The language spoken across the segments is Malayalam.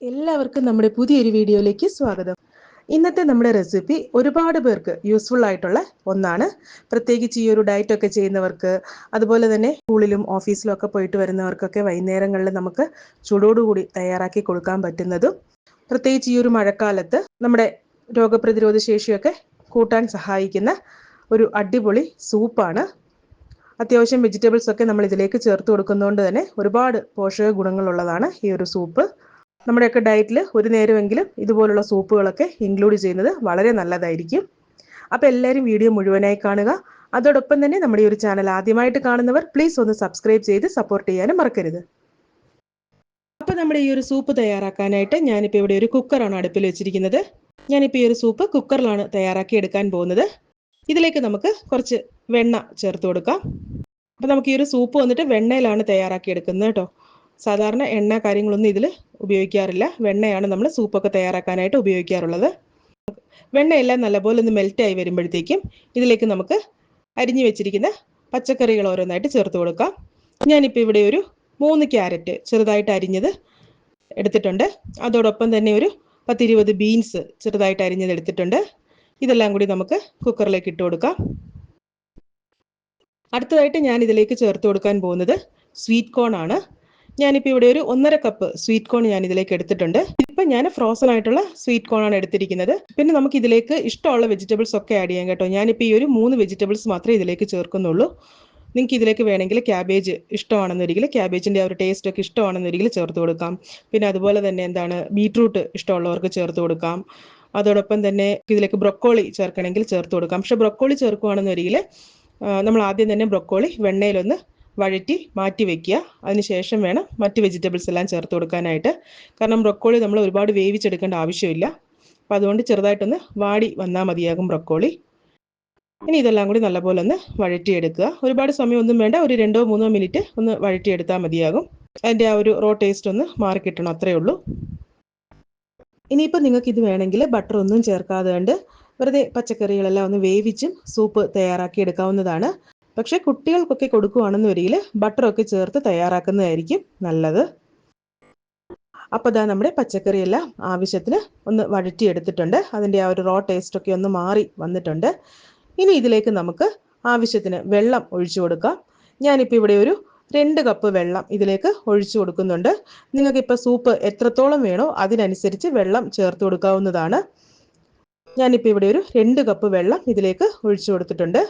എല്ലാവർക്കും നമ്മുടെ പുതിയൊരു വീഡിയോയിലേക്ക് സ്വാഗതം. ഇന്നത്തെ നമ്മുടെ റെസിപ്പി ഒരുപാട് പേർക്ക് യൂസ്ഫുൾ ആയിട്ടുള്ള ഒന്നാണ്. പ്രത്യേകിച്ച് ഈ ഒരു ഡയറ്റ് ഒക്കെ ചെയ്യുന്നവർക്ക് അതുപോലെ തന്നെ സ്കൂളിലും ഓഫീസിലും ഒക്കെ പോയിട്ട് വരുന്നവർക്കൊക്കെ വൈകുന്നേരങ്ങളിൽ നമുക്ക് ചൂടോടുകൂടി തയ്യാറാക്കി കൊടുക്കാൻ പറ്റുന്നതും പ്രത്യേകിച്ച് ഈ ഒരു മഴക്കാലത്ത് നമ്മുടെ രോഗപ്രതിരോധ ശേഷിയൊക്കെ കൂട്ടാൻ സഹായിക്കുന്ന ഒരു അടിപൊളി സൂപ്പാണ് അത്യാവശ്യം വെജിറ്റബിൾസ് ഒക്കെ നമ്മൾ ഇതിലേക്ക് ചേർത്ത് കൊടുക്കുന്നതുകൊണ്ട് തന്നെ ഒരുപാട് പോഷക ഗുണങ്ങളുള്ളതാണ് ഈ ഒരു സൂപ്പ് നമ്മുടെയൊക്കെ ഡയറ്റിൽ ഒരു നേരമെങ്കിലും ഇതുപോലുള്ള സൂപ്പുകളൊക്കെ ഇൻക്ലൂഡ് ചെയ്യുന്നത് വളരെ നല്ലതായിരിക്കും. അപ്പോൾ എല്ലാവരും വീഡിയോ മുഴുവനായി കാണുക. അതോടൊപ്പം തന്നെ നമ്മുടെ ഈ ഒരു ചാനൽ ആദ്യമായിട്ട് കാണുന്നവർ പ്ലീസ് ഒന്ന് സബ്സ്ക്രൈബ് ചെയ്ത് സപ്പോർട്ട് ചെയ്യാനും മറക്കരുത്. അപ്പോൾ നമ്മുടെ ഈ ഒരു സൂപ്പ് തയ്യാറാക്കാനായിട്ട് ഞാനിപ്പോൾ ഇവിടെ ഒരു കുക്കറാണ് അടുപ്പിൽ വെച്ചിരിക്കുന്നത്. ഞാനിപ്പോൾ ഈ ഒരു സൂപ്പ് കുക്കറിലാണ് തയ്യാറാക്കി എടുക്കാൻ പോകുന്നത്. ഇതിലേക്ക് നമുക്ക് കുറച്ച് വെണ്ണ ചേർത്ത് കൊടുക്കാം. അപ്പോൾ നമുക്ക് ഈ ഒരു സൂപ്പ് വന്നിട്ട് വെണ്ണയിലാണ് തയ്യാറാക്കി എടുക്കുന്നത് കേട്ടോ. സാധാരണ എണ്ണ കാര്യങ്ങളൊന്നും ഇതിൽ ഉപയോഗിക്കാറില്ല. വെണ്ണയാണ് നമ്മൾ സൂപ്പൊക്കെ തയ്യാറാക്കാനായിട്ട് ഉപയോഗിക്കാറുള്ളത്. വെണ്ണയെല്ലാം നല്ലപോലെ ഒന്ന് മെൽറ്റായി വരുമ്പോഴത്തേക്കും ഇതിലേക്ക് നമുക്ക് അരിഞ്ഞു വെച്ചിരിക്കുന്ന പച്ചക്കറികൾ ഓരോന്നായിട്ട് ചേർത്ത് കൊടുക്കാം. ഞാനിപ്പോൾ ഇവിടെ ഒരു മൂന്ന് ക്യാരറ്റ് ചെറുതായിട്ട് അരിഞ്ഞത് എടുത്തിട്ടുണ്ട്. അതോടൊപ്പം തന്നെ ഒരു പത്തിരുപത് ബീൻസ് ചെറുതായിട്ട് അരിഞ്ഞത് എടുത്തിട്ടുണ്ട്. ഇതെല്ലാം കൂടി നമുക്ക് കുക്കറിലേക്ക് ഇട്ട് കൊടുക്കാം. അടുത്തതായിട്ട് ഞാൻ ഇതിലേക്ക് ചേർത്ത് കൊടുക്കാൻ പോകുന്നത് സ്വീറ്റ് കോൺ ആണ്. ഞാനിപ്പോൾ ഇവിടെ ഒരു ഒന്നര കപ്പ് സ്വീറ്റ് കോൺ ഞാൻ ഇതിലേക്ക് എടുത്തിട്ടുണ്ട്. ഇപ്പം ഞാൻ ഫ്രോസൺ ആയിട്ടുള്ള സ്വീറ്റ് കോൺ ആണ് എടുത്തിരിക്കുന്നത്. പിന്നെ നമുക്ക് ഇതിലേക്ക് ഇഷ്ടമുള്ള വെജിറ്റബിൾസ് ഒക്കെ ആഡ് ചെയ്യാം കേട്ടോ. ഞാനിപ്പോൾ ഈ ഒരു മൂന്ന് വെജിറ്റബിൾസ് മാത്രമേ ഇതിലേക്ക് ചേർക്കുന്നുള്ളൂ. നിങ്ങൾക്ക് ഇതിലേക്ക് വേണമെങ്കിൽ ക്യാബേജ് ഇഷ്ടമാണെന്നൊരിക്കൽ ക്യാബേജിന്റെ ആ ഒരു ടേസ്റ്റ് ഒക്കെ ഇഷ്ടമാണെന്നൊരിക്കൽ ചേർത്ത് കൊടുക്കാം. പിന്നെ അതുപോലെ തന്നെ എന്താണ് ബീട്രൂട്ട് ഇഷ്ടമുള്ളവർക്ക് ചേർത്ത് കൊടുക്കാം. അതോടൊപ്പം തന്നെ ഇതിലേക്ക് ബ്രൊക്കോളി ചേർക്കണമെങ്കിൽ ചേർത്ത് കൊടുക്കാം. പക്ഷെ ബ്രൊക്കോളി ചേർക്കുകയാണെന്നൊരിക്കൽ നമ്മൾ ആദ്യം തന്നെ ബ്രൊക്കോളി വെണ്ണയിലൊന്ന് വഴറ്റി മാറ്റി വെക്കുക. അതിനുശേഷം വേണം മറ്റ് വെജിറ്റബിൾസ് എല്ലാം ചേർത്ത് കൊടുക്കാനായിട്ട്. കാരണം ബ്രൊക്കോളി നമ്മൾ ഒരുപാട് വേവിച്ചെടുക്കേണ്ട ആവശ്യമില്ല. അപ്പോൾ അതുകൊണ്ട് ചെറുതായിട്ടൊന്ന് വാടി വന്നാൽ മതിയാകും ബ്രൊക്കോളി. ഇനി ഇതെല്ലാം കൂടി നല്ലപോലെ ഒന്ന് വഴറ്റിയെടുക്കുക. ഒരുപാട് സമയമൊന്നും വേണ്ട. ഒരു രണ്ടോ മൂന്നോ മിനിറ്റ് ഒന്ന് വഴറ്റിയെടുത്താൽ മതിയാകും. അതിന്റെ ആ ഒരു റോ ടേസ്റ്റ് ഒന്ന് മാറി കിട്ടണം അത്രയേ ഉള്ളൂ. ഇനിയിപ്പോൾ നിങ്ങൾക്ക് ഇത് വേണമെങ്കിൽ ബട്ടർ ഒന്നും ചേർക്കാതെ കണ്ട് വെറുതെ പച്ചക്കറികളെല്ലാം ഒന്ന് വേവിച്ചും സൂപ്പ് തയ്യാറാക്കി എടുക്കാവുന്നതാണ്. പക്ഷേ കുട്ടികൾക്കൊക്കെ കൊടുക്കുവാണെന്ന് വരിയിൽ ബട്ടറൊക്കെ ചേർത്ത് തയ്യാറാക്കുന്നതായിരിക്കും നല്ലത്. അപ്പോൾ ഇതാ നമ്മുടെ പച്ചക്കറിയെല്ലാം ആവശ്യത്തിന് ഒന്ന് വഴറ്റിയെടുത്തിട്ടുണ്ട്. അതിന്റെ ആ ഒരു റോ ടേസ്റ്റൊക്കെ ഒന്ന് മാറി വന്നിട്ടുണ്ട്. ഇനി ഇതിലേക്ക് നമുക്ക് ആവശ്യത്തിന് വെള്ളം ഒഴിച്ചു കൊടുക്കാം. ഞാനിപ്പോൾ ഇവിടെ ഒരു രണ്ട് കപ്പ് വെള്ളം ഇതിലേക്ക് ഒഴിച്ചു കൊടുക്കുന്നുണ്ട്. നിങ്ങൾക്ക് ഇപ്പോൾ സൂപ്പ് എത്രത്തോളം വേണോ അതിനനുസരിച്ച് വെള്ളം ചേർത്ത് കൊടുക്കാവുന്നതാണ്. ഞാനിപ്പോൾ ഇവിടെ ഒരു രണ്ട് കപ്പ് വെള്ളം ഇതിലേക്ക് ഒഴിച്ചു കൊടുത്തിട്ടുണ്ട്.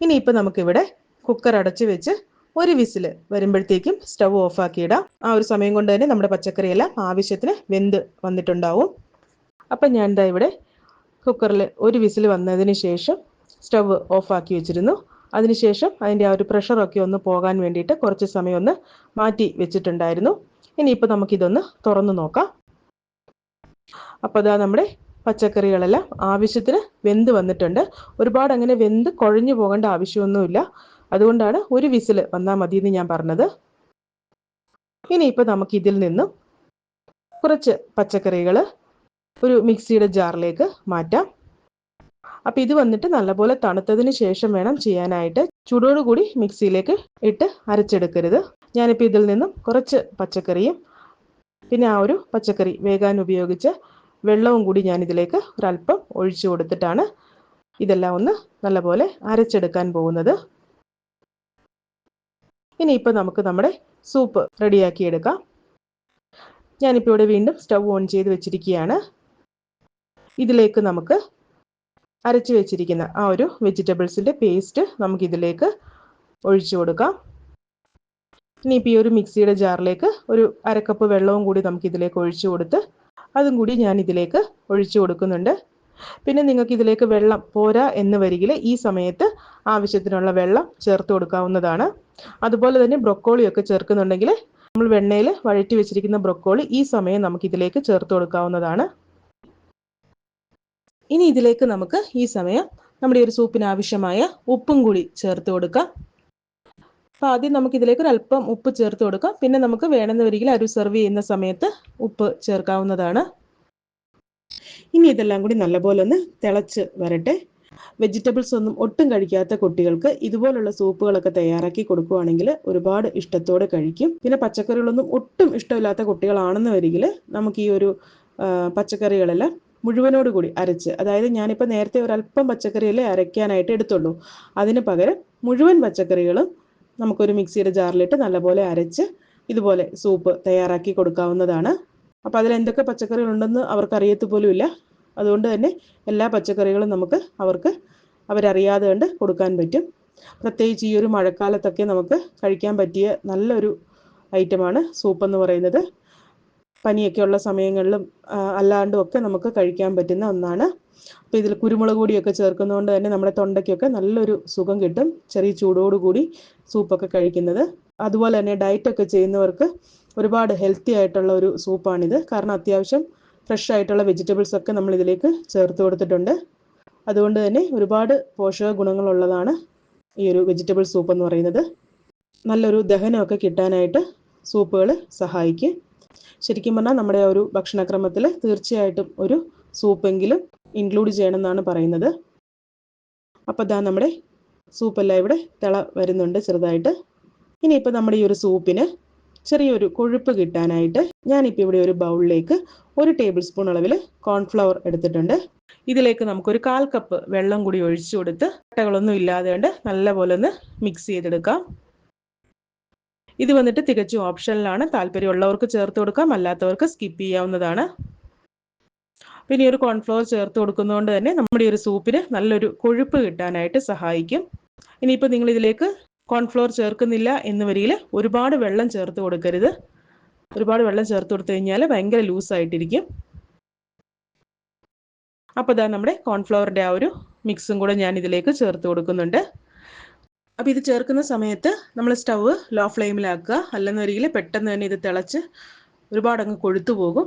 ഇനിയിപ്പോൾ നമുക്കിവിടെ കുക്കർ അടച്ചു വെച്ച് ഒരു വിസിൽ വരുമ്പോഴത്തേക്കും സ്റ്റവ് ഓഫാക്കി ഇടാം. ആ ഒരു സമയം കൊണ്ട് തന്നെ നമ്മുടെ പച്ചക്കറിയെല്ലാം ആവശ്യത്തിന് വെന്ത് വന്നിട്ടുണ്ടാവും. അപ്പം ഞാൻ എന്താ ഇവിടെ കുക്കറിൽ ഒരു വിസിൽ വന്നതിന് ശേഷം സ്റ്റവ് ഓഫാക്കി വെച്ചിരുന്നു. അതിനുശേഷം അതിന്റെ ആ ഒരു പ്രഷറൊക്കെ ഒന്ന് പോകാൻ വേണ്ടിയിട്ട് കുറച്ച് സമയം ഒന്ന് മാറ്റി വെച്ചിട്ടുണ്ടായിരുന്നു. ഇനിയിപ്പോൾ നമുക്കിതൊന്ന് തുറന്നു നോക്കാം. അപ്പോൾ അതാ നമ്മുടെ പച്ചക്കറികളെല്ലാം ആവശ്യത്തിന് വെന്ത് വന്നിട്ടുണ്ട്. ഒരുപാട് അങ്ങനെ വെന്ത് കുഴഞ്ഞു പോകേണ്ട ആവശ്യമൊന്നുമില്ല. അതുകൊണ്ടാണ് ഒരു വിസിൽ വന്നാൽ മതി എന്ന് ഞാൻ പറഞ്ഞത്. ഇനി ഇപ്പൊ നമുക്ക് ഇതിൽ നിന്നും കുറച്ച് പച്ചക്കറികൾ ഒരു മിക്സിയുടെ ജാറിലേക്ക് മാറ്റാം. അപ്പോൾ ഇത് വന്നിട്ട് നല്ലപോലെ തണുത്തതിന് ശേഷം വേണം ചെയ്യാനായിട്ട് ചൂടോടുകൂടി മിക്സിയിലേക്ക് ഇട്ട് അരച്ചെടുക്കരുത്. ഞാനിപ്പോൾ ഇതിൽ നിന്നും കുറച്ച് പച്ചക്കറിയും പിന്നെ ആ ഒരു പച്ചക്കറി വേഗാൻ ഉപയോഗിച്ച വെള്ളവും കൂടി ഞാൻ ഇതിലേക്ക് ഒരല്പം ഒഴിച്ചു കൊടുത്തിട്ടാണ് ഇതെല്ലാം ഒന്ന് നല്ലപോലെ അരച്ചെടുക്കാൻ പോകുന്നത്. ഇനി ഇനിയിപ്പോൾ നമുക്ക് നമ്മുടെ സൂപ്പ് റെഡിയാക്കി എടുക്കാം. ഞാനിപ്പോൾ ഇവിടെ വീണ്ടും സ്റ്റവ് ഓൺ ചെയ്ത് വെച്ചിരിക്കുകയാണ്. ഇതിലേക്ക് നമുക്ക് അരച്ചു വെച്ചിരിക്കുന്ന ആ ഒരു വെജിറ്റബിൾസിന്റെ പേസ്റ്റ് നമുക്കിതിലേക്ക് ഒഴിച്ചു കൊടുക്കാം. ഇനിയിപ്പോൾ ഈ ഒരു മിക്സിയുടെ ജാറിലേക്ക് ഒരു അരക്കപ്പ് വെള്ളവും കൂടി നമുക്കിതിലേക്ക് ഒഴിച്ചു കൊടുത്ത് അതും കൂടി ഞാൻ ഇതിലേക്ക് ഒഴിച്ചു കൊടുക്കുന്നുണ്ട്. പിന്നെ നിങ്ങൾക്ക് ഇതിലേക്ക് വെള്ളം പോരാ എന്ന് വരികിൽ ഈ സമയത്ത് ആവശ്യത്തിനുള്ള വെള്ളം ചേർത്ത് കൊടുക്കാവുന്നതാണ്. അതുപോലെ തന്നെ ബ്രൊക്കോളി ഒക്കെ ചേർക്കുന്നുണ്ടെങ്കിൽ നമ്മൾ വെണ്ണയിൽ വഴറ്റി വെച്ചിരിക്കുന്ന ബ്രൊക്കോളി ഈ സമയം നമുക്ക് ഇതിലേക്ക് ചേർത്ത് കൊടുക്കാവുന്നതാണ്. ഇനി ഇതിലേക്ക് നമുക്ക് ഈ സമയം നമ്മുടെ ഒരു സൂപ്പിന് ആവശ്യമായ ഉപ്പും കൂടി ചേർത്ത് കൊടുക്കാം. അപ്പോൾ ആദ്യം നമുക്ക് ഇതിലേക്ക് ഒരു അല്പം ഉപ്പ് ചേർത്ത് കൊടുക്കാം. പിന്നെ നമുക്ക് വേണമെന്ന് വരികിൽ അരി സെർവ് ചെയ്യുന്ന സമയത്ത് ഉപ്പ് ചേർക്കാവുന്നതാണ്. ഇനി ഇതെല്ലാം കൂടി നല്ലപോലെ ഒന്ന് തിളച്ച് വരട്ടെ. വെജിറ്റബിൾസ് ഒന്നും ഒട്ടും കഴിക്കാത്ത കുട്ടികൾക്ക് ഇതുപോലുള്ള സൂപ്പുകളൊക്കെ തയ്യാറാക്കി കൊടുക്കുകയാണെങ്കിൽ ഒരുപാട് ഇഷ്ടത്തോടെ കഴിക്കും. പിന്നെ പച്ചക്കറികളൊന്നും ഒട്ടും ഇഷ്ടമില്ലാത്ത കുട്ടികളാണെന്ന് വരികിൽ നമുക്ക് ഈ ഒരു പച്ചക്കറികളെല്ലാം മുഴുവനോട് കൂടി അരച്ച് അതായത് ഞാനിപ്പോൾ നേരത്തെ ഒരല്പം പച്ചക്കറിയല്ലേ അരയ്ക്കാനായിട്ട് എടുത്തുള്ളൂ. അതിന് പകരം മുഴുവൻ പച്ചക്കറികളും നമുക്കൊരു മിക്സിയുടെ ജാറിലിട്ട് നല്ലപോലെ അരച്ച് ഇതുപോലെ സൂപ്പ് തയ്യാറാക്കി കൊടുക്കാവുന്നതാണ്. അപ്പോൾ അതിൽ എന്തൊക്കെ പച്ചക്കറികളുണ്ടെന്ന് അവർക്ക് അറിയത്ത് പോലുമില്ല. അതുകൊണ്ട് തന്നെ എല്ലാ പച്ചക്കറികളും നമുക്ക് അവർക്ക് അവരറിയാതെ കണ്ട് കൊടുക്കാൻ പറ്റും. പ്രത്യേകിച്ച് ഈ ഒരു മഴക്കാലത്തൊക്കെ നമുക്ക് കഴിക്കാൻ പറ്റിയ നല്ലൊരു ഐറ്റമാണ് സൂപ്പ് എന്ന് പറയുന്നത്. പനിയൊക്കെ ഉള്ള സമയങ്ങളിലും അല്ലാണ്ടും ഒക്കെ നമുക്ക് കഴിക്കാൻ പറ്റുന്ന ഒന്നാണ്. അപ്പോൾ ഇതിൽ കുരുമുളക് പൊടിയൊക്കെ ചേർക്കുന്നതുകൊണ്ട് തന്നെ നമ്മുടെ തൊണ്ടയ്ക്കൊക്കെ നല്ലൊരു സുഖം കിട്ടും. ചെറിയ ചൂടോടുകൂടി സൂപ്പൊക്കെ കഴിക്കുന്നത്. അതുപോലെ തന്നെ ഡയറ്റൊക്കെ ചെയ്യുന്നവർക്ക് ഒരുപാട് ഹെൽത്തി ആയിട്ടുള്ള ഒരു സൂപ്പാണിത്. കാരണം അത്യാവശ്യം ഫ്രഷ് ആയിട്ടുള്ള വെജിറ്റബിൾസ് ഒക്കെ നമ്മൾ ഇതിലേക്ക് ചേർത്ത് കൊടുത്തിട്ടുണ്ട്. അതുകൊണ്ട് തന്നെ ഒരുപാട് പോഷക ഗുണങ്ങളുള്ളതാണ് ഈ ഒരു വെജിറ്റബിൾ സൂപ്പ് എന്ന് പറയുന്നത്. നല്ലൊരു ദഹനമൊക്കെ കിട്ടാനായിട്ട് സൂപ്പുകൾ സഹായിക്കും. ശരിക്കും പറഞ്ഞാൽ നമ്മുടെ ഒരു ഭക്ഷണക്രമത്തിൽ തീർച്ചയായിട്ടും ഒരു സൂപ്പെങ്കിലും ഇൻക്ലൂഡ് ചെയ്യണം എന്നാണ് പറയുന്നത്. അപ്പോൾ ഇതാ നമ്മുടെ സൂപ്പെല്ലാം ഇവിടെ തിള വരുന്നുണ്ട് ചെറുതായിട്ട്. ഇനി ഇനിയിപ്പോൾ നമ്മുടെ ഈ ഒരു സൂപ്പിന് ചെറിയൊരു കൊഴുപ്പ് കിട്ടാനായിട്ട് ഞാനിപ്പോൾ ഇവിടെ ഒരു ബൗളിലേക്ക് ഒരു ടേബിൾ സ്പൂൺ അളവിൽ കോൺഫ്ലവർ എടുത്തിട്ടുണ്ട്. ഇതിലേക്ക് നമുക്കൊരു കാൽ കപ്പ് വെള്ളം കൂടി ഒഴിച്ചു കൊടുത്ത് കട്ടകളൊന്നും ഇല്ലാതെ കൊണ്ട് നല്ലപോലെ ഒന്ന് മിക്സ് ചെയ്തെടുക്കാം. ഇത് വന്നിട്ട് തികച്ചും ഓപ്ഷനിലാണ് താല്പര്യമുള്ളവർക്ക് ചേർത്ത് കൊടുക്കാം. അല്ലാത്തവർക്ക് സ്കിപ്പ് ചെയ്യാവുന്നതാണ്. പിന്നെ ഒരു കോൺഫ്ലോർ ചേർത്ത് കൊടുക്കുന്നതുകൊണ്ട് തന്നെ നമ്മുടെ ഒരു സൂപ്പിന് നല്ലൊരു കൊഴുപ്പ് കിട്ടാനായിട്ട് സഹായിക്കും. ഇനിയിപ്പോൾ നിങ്ങൾ ഇതിലേക്ക് കോൺഫ്ലവർ ചേർക്കുന്നില്ല എന്ന് വരിയിൽ ഒരുപാട് വെള്ളം ചേർത്ത് കൊടുക്കരുത്. ഒരുപാട് വെള്ളം ചേർത്ത് കൊടുത്തു കഴിഞ്ഞാൽ ഭയങ്കര ലൂസായിട്ടിരിക്കും അപ്പോൾ ഇതാ നമ്മുടെ കോൺഫ്ലവറിന്റെ ആ ഒരു മിക്സും കൂടെ ഞാൻ ഇതിലേക്ക് ചേർത്ത് കൊടുക്കുന്നുണ്ട്. അപ്പോൾ ഇത് ചേർക്കുന്ന സമയത്ത് നമ്മൾ സ്റ്റവ് ലോ ഫ്ലെയിമിലാക്കുക. അല്ലെന്നൊരിക്കൽ പെട്ടെന്ന് തന്നെ ഇത് തിളച്ച് ഒരുപാട് അങ്ങ് കൊഴുത്തു പോകും.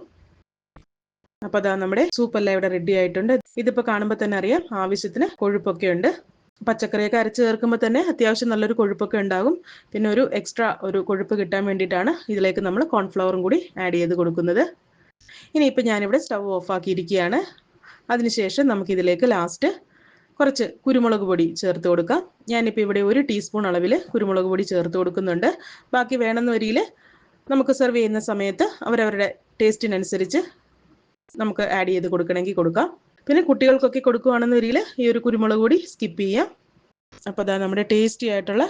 അപ്പോൾ അതാ നമ്മുടെ സൂപ്പെല്ലാം ഇവിടെ റെഡി ആയിട്ടുണ്ട്. ഇതിപ്പോൾ കാണുമ്പോൾ തന്നെ അറിയാം ആവശ്യത്തിന് കൊഴുപ്പൊക്കെ ഉണ്ട്. പച്ചക്കറിയൊക്കെ അരച്ച് ചേർക്കുമ്പോൾ തന്നെ അത്യാവശ്യം നല്ലൊരു കൊഴുപ്പൊക്കെ ഉണ്ടാകും. പിന്നെ ഒരു എക്സ്ട്രാ ഒരു കൊഴുപ്പ് കിട്ടാൻ വേണ്ടിയിട്ടാണ് ഇതിലേക്ക് നമ്മൾ കോൺഫ്ലവറും കൂടി ആഡ് ചെയ്ത് കൊടുക്കുന്നത്. ഇനിയിപ്പോൾ ഞാനിവിടെ സ്റ്റവ് ഓഫ് ആക്കിയിരിക്കുകയാണ്. അതിനുശേഷം നമുക്കിതിലേക്ക് ലാസ്റ്റ് കുറച്ച് കുരുമുളക് പൊടി ചേർത്ത് കൊടുക്കാം. ഞാനിപ്പോൾ ഇവിടെ ഒരു ടീസ്പൂൺ അളവിൽ കുരുമുളക് പൊടി ചേർത്ത് കൊടുക്കുന്നുണ്ട്. ബാക്കി വേണമെന്ന് വരിയിൽ നമുക്ക് സെർവ് ചെയ്യുന്ന സമയത്ത് അവരവരുടെ ടേസ്റ്റിനനുസരിച്ച് നമുക്ക് ആഡ് ചെയ്ത് കൊടുക്കണമെങ്കിൽ കൊടുക്കാം. പിന്നെ കുട്ടികൾക്കൊക്കെ കൊടുക്കുകയാണെന്ന് വരിയിൽ ഈ ഒരു കുരുമുളക് പൊടി സ്കിപ്പ് ചെയ്യാം. അപ്പോൾ അതാ നമ്മുടെ ടേസ്റ്റി ആയിട്ടുള്ള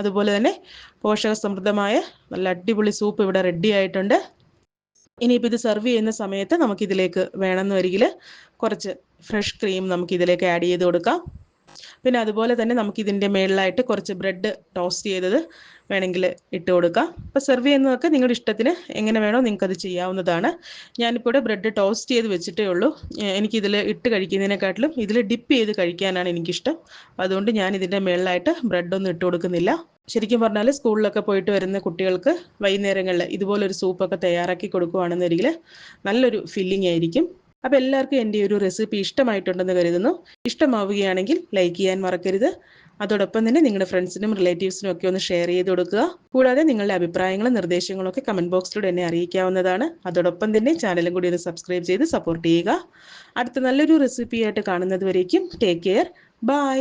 അതുപോലെ തന്നെ പോഷക സമൃദ്ധമായ നല്ല അടിപൊളി സൂപ്പ് ഇവിടെ റെഡി ആയിട്ടുണ്ട്. ഇനിയിപ്പോൾ ഇത് സെർവ് ചെയ്യുന്ന സമയത്ത് നമുക്കിതിലേക്ക് വേണമെന്ന് വരികിൽ കുറച്ച് ഫ്രഷ് ക്രീം നമുക്ക് ഇതിലേക്ക് ആഡ് ചെയ്ത് കൊടുക്കാം. പിന്നെ അതുപോലെ തന്നെ നമുക്ക് ഇതിന്റെ മേളിലായിട്ട് കുറച്ച് ബ്രെഡ് ടോസ്റ്റ് ചെയ്തത് വേണമെങ്കിൽ ഇട്ട് കൊടുക്കാം. അപ്പോൾ സെർവ് ചെയ്യുന്നതൊക്കെ നിങ്ങളുടെ ഇഷ്ടത്തിന് എങ്ങനെ വേണോ നിങ്ങൾക്ക് അത് ചെയ്യാവുന്നതാണ്. ഞാനിപ്പോൾ ഇവിടെ ബ്രെഡ് ടോസ്റ്റ് ചെയ്ത് വെച്ചിട്ടേ ഉള്ളൂ. എനിക്കിതിൽ ഇട്ട് കഴിക്കുന്നതിനെക്കാട്ടിലും ഇതിൽ ഡിപ്പ് ചെയ്ത് കഴിക്കാനാണ് എനിക്കിഷ്ടം. അതുകൊണ്ട് ഞാൻ ഇതിന്റെ മേളിലായിട്ട് ബ്രെഡൊന്നും ഇട്ട് കൊടുക്കുന്നില്ല. ശരിക്കും പറഞ്ഞാൽ സ്കൂളിലൊക്കെ പോയിട്ട് വരുന്ന കുട്ടികൾക്ക് വൈകുന്നേരങ്ങളിൽ ഇതുപോലൊരു സൂപ്പൊക്കെ തയ്യാറാക്കി കൊടുക്കുകയാണെന്നുണ്ടെങ്കിൽ നല്ലൊരു ഫില്ലിംഗ് ആയിരിക്കും. അപ്പോൾ എല്ലാവർക്കും എന്റെ ഒരു റെസിപ്പി ഇഷ്ടമായിട്ടുണ്ടെന്ന് കരുതുന്നു. ഇഷ്ടമാവുകയാണെങ്കിൽ ലൈക്ക് ചെയ്യാൻ മറക്കരുത്. അതോടൊപ്പം തന്നെ നിങ്ങളുടെ ഫ്രണ്ട്സിനും റിലേറ്റീവ്സിനും ഒക്കെ ഒന്ന് ഷെയർ ചെയ്ത് കൊടുക്കുക. കൂടാതെ നിങ്ങളുടെ അഭിപ്രായങ്ങളും നിർദ്ദേശങ്ങളും ഒക്കെ കമന്റ് ബോക്സിലൂടെ എന്നെ അറിയിക്കാവുന്നതാണ്. അതോടൊപ്പം തന്നെ ചാനലും കൂടി ഒന്ന് സബ്സ്ക്രൈബ് ചെയ്ത് സപ്പോർട്ട് ചെയ്യുക. അടുത്ത നല്ലൊരു റെസിപ്പിയായിട്ട് കാണുന്നത് വരേക്കും. Take care bye